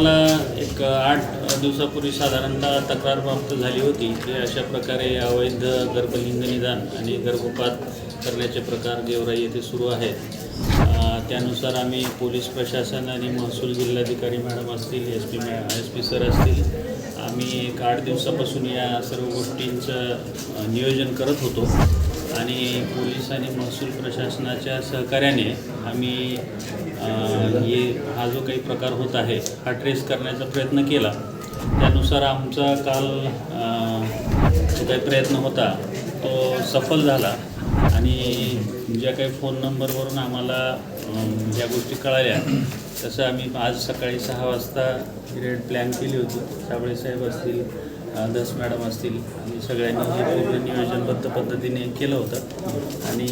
मला एक आठ दिवसापूर्वी साधारणतः तक्रार प्राप्त झाली होती की अशा प्रकारे अवैध गर्भलिंग निदान आणि गर्भपात करण्याचे प्रकार गेवराई येथे सुरू आहेत. त्यानुसार आम्ही पोलीस प्रशासन आणि महसूल जिल्हाधिकारी मॅडम असतील एस पी मॅ एस पी सर असतील आम्ही एक आठ दिवसापासून या सर्व गोष्टींचं नियोजन करत होतो. आणि पोलीस आणि महसूल प्रशासनाच्या सहकार्याने आम्ही ये हे हा जो काही प्रकार होत आहे हा ट्रेस करण्याचा प्रयत्न केला. त्यानुसार आमचा काल जो काही प्रयत्न होता तो सफल झाला. आणि ज्या काही फोन नंबरवरून आम्हाला ज्या गोष्टी कळाल्या तसं आम्ही आज सकाळी सहा वाजता रेड प्लॅन केली होती. साबळे साहेब असतील दस मॅडम असतील आणि सगळ्यांनी हे पूर्ण नियोजनबद्ध पद्धतीने केलं होतं. आणि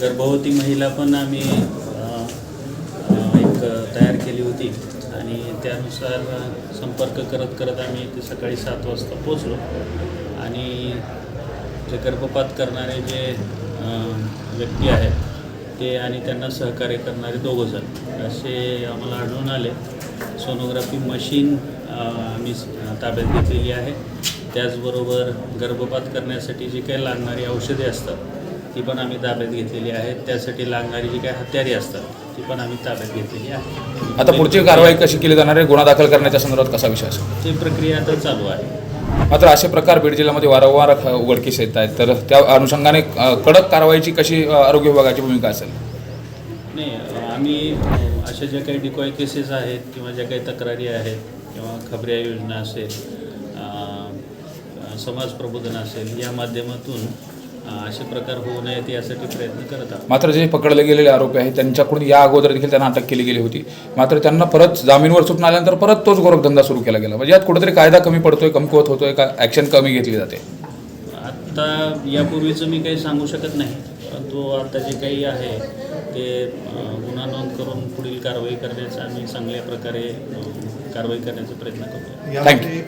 गर्भवती महिला पण आम्ही एक तयार केली होती. आणि त्यानुसार संपर्क करत करत आम्ही इथे सकाळी सात वाजता पोचलो आणि जे गर्भपात करणारे जे व्यक्ती आहेत ते आणि त्यांना सहकार्य करणारे दोघंजण असे आम्हाला आढळून आले. सोनोग्राफी मशीन आम्ही ताब्यात घेतलेली आहे. त्याचबरोबर गर्भपात करण्यासाठी जी काही लागणारी औषधे असतात ती पण आम्ही ताब्यात घेतलेली आहेत. त्यासाठी लागणारी जी काही हत्यारे असतात ती पण आम्ही ताब्यात घेतलेली आहे आता पुढची कारवाई कशी केली जाणार आहे? गुन्हा दाखल करण्याच्या संदर्भात कसा विषय असेल? ती प्रक्रिया आता चालू आहे. मात्र असे प्रकार बीड जिल्ह्यामध्ये वारंवार उघडकीस येत आहेत. तर त्या अनुषंगाने कडक कारवाईची कशी आरोग्य विभागाची भूमिका असेल? नाही आम्ही अशा ज्या काही डिकॉय केसेस आहेत किंवा ज्या काही तक्रारी आहेत किंवा खबऱ्या योजना असेल समाज प्रबोधन असेल या माध्यमातून असे प्रकार होऊ नयेत यासाठी प्रयत्न करत आहोत. मात्र जे पकडले गेलेले आरोपी आहेत त्यांच्याकडून या अगोदर देखील त्यांना अटक केली गेली होती. मात्र त्यांना परत जामीनवर सुटून आल्यानंतर परत तोच गोरखधंदा सुरू केला गेला. म्हणजे यात कुठेतरी कायदा कमी पडतोय कमकुवत होतोय का ॲक्शन कमी घेतली जाते? आत्ता यापूर्वीचं मी काही सांगू शकत नाही परंतु आता जे काही आहे ते गुन्हा नोंद करून पुढील कारवाई करण्याचा आम्ही चांगल्या प्रकारे कारवाई करण्याचा प्रयत्न करतो थँक्यू